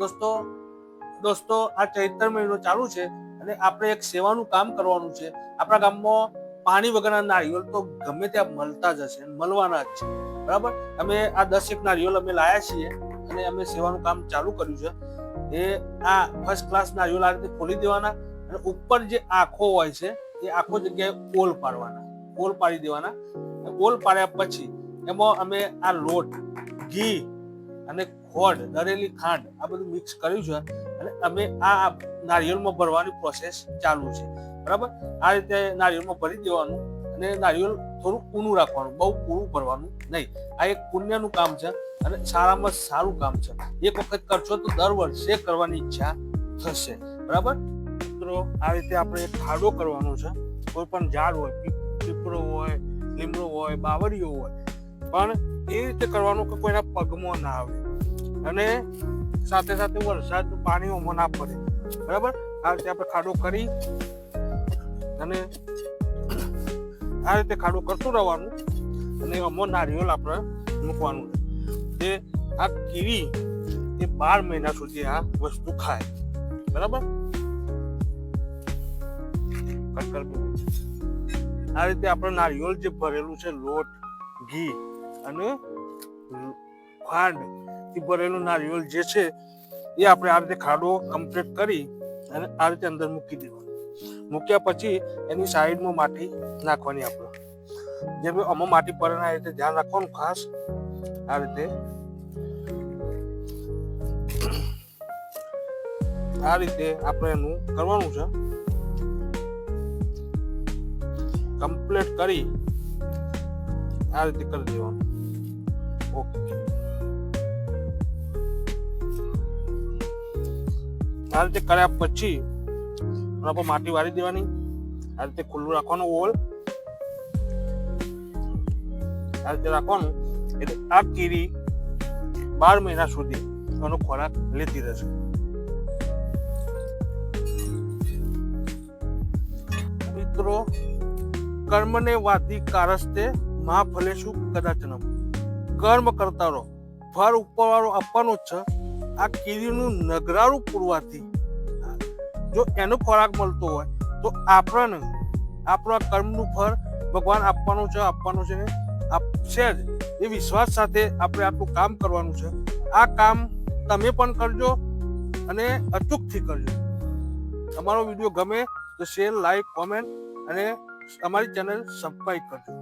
દોસ્તો દોસ્તો, આ ચૈત્ર મહિનો ચાલુ છે અને આપણે એક સેવાનું કામ કરવાનું છે. આપણા ગામમાં પાણી વગરના નારિયેળ તો ગમે ત્યાં મળતા જ હશે, મળવાના જ છે. બરાબર? અમે આ દસ એક નારિયેળ અમે લાયા છીએ અને અમે સેવાનું કામ ચાલુ કર્યું છે. એ આ ફર્સ્ટ ક્લાસ નારિયેળ આ રીતે ખોલી દેવાના અને ઉપર જે આંખો હોય છે, એ આખો જગ્યાએ ઓલ પાડવાના, ઓલ પાડી દેવાના. ઓલ પાડ્યા પછી એમાં અમે આ લોટ, ઘી અને ખોડ, દરેલી ખાંડ, આ બધું મિક્સ કર્યું છે અને અમે આ નારિયેળમાં ભરવાની પ્રોસેસ ચાલુ છે. બરાબર? આ રીતે નારિયેળમાં ભરી દેવાનું અને નારિયેળ થોડું ઊનું રાખવાનું, બહુ પૂરું ભરવાનું નહીં. આ એક પુણ્યનું કામ છે અને સારામાં સારું કામ છે. એક વખત કરશો તો દર વર્ષે કરવાની ઈચ્છા થશે. બરાબર? મિત્રો, આ રીતે આપણે ખાડો કરવાનો છે. કોઈ પણ ઝાડ હોય પીપળો હોય, લીમડો હોય, બાવળીઓ હોય, પણ એ રીતે કરવાનું કે કોઈના પગમાં ના આવે. અને સાથે સાથે વરસાદનું પાણી ઓમાં ના પડે. બરાબર? આ રીતે આપણે ખાડો કરી અને આ રીતે ખાડો કરતું રહેવાનું અને અમો નારિયેળ આપણે મૂકવાનું. તે આ કીડી એ બાર મહિના સુધી આ વસ્તુ ખાય. બરાબર? આ રીતે આપણે નારિયેળ જે ભરેલું છે, લોટ, ઘી અને ખાંડ થી ભરેલું નારિયેળ જે છે, એ આપણે આ રીતે ખાડો કમ્પ્લીટ કરી અને આ રીતે અંદર મૂકી દેવાનું. મૂક્યા પછી એની સાઈડમાં માટી નાખવાની આપણે. જેમ આમાં માટી પડે આ રીતે ધ્યાન રાખવાનું ખાસ આ રીતે. આ રીતે આપણે એનું કરવાનું છે. કમ્પ્લીટ કરી આ રીતે કરી દેવાનું. ઓકે આ રીતે કર્યા પછી એના માટી વાળી દેવાની. આ રીતે ખુલ્લું રાખવાનું ઓલ આ રીતે રાખવાનું. એટલે આ કીરી બાર મહિના સુધી એનો ખોરાક લેતી રહેશે. મિત્રો, કર્મને વાતી કારસ્તે મહાફલેશુ કદાચનમ. કર્મ કરતા રહો. ફળ ઉપરવાળો આપવાનો છે. આ કીડીનું નગરારું પૂરવાથી જો એનો ખોરાક મળતો હોય, તો આપણને, આપણા કર્મનું ફળ ભગવાન આપવાનું છે આપવાનું છે આપશે જ. એ વિશ્વાસ સાથે આપણે આપણું કામ કરવાનું છે. આ કામ તમે પણ કરજો અને અચૂકથી કરજો. અમારો વીડિયો ગમે તો શેર લાઈક કોમેન્ટ અને અમારી ચેનલ સબસ્ક્રાઈબ કરજો.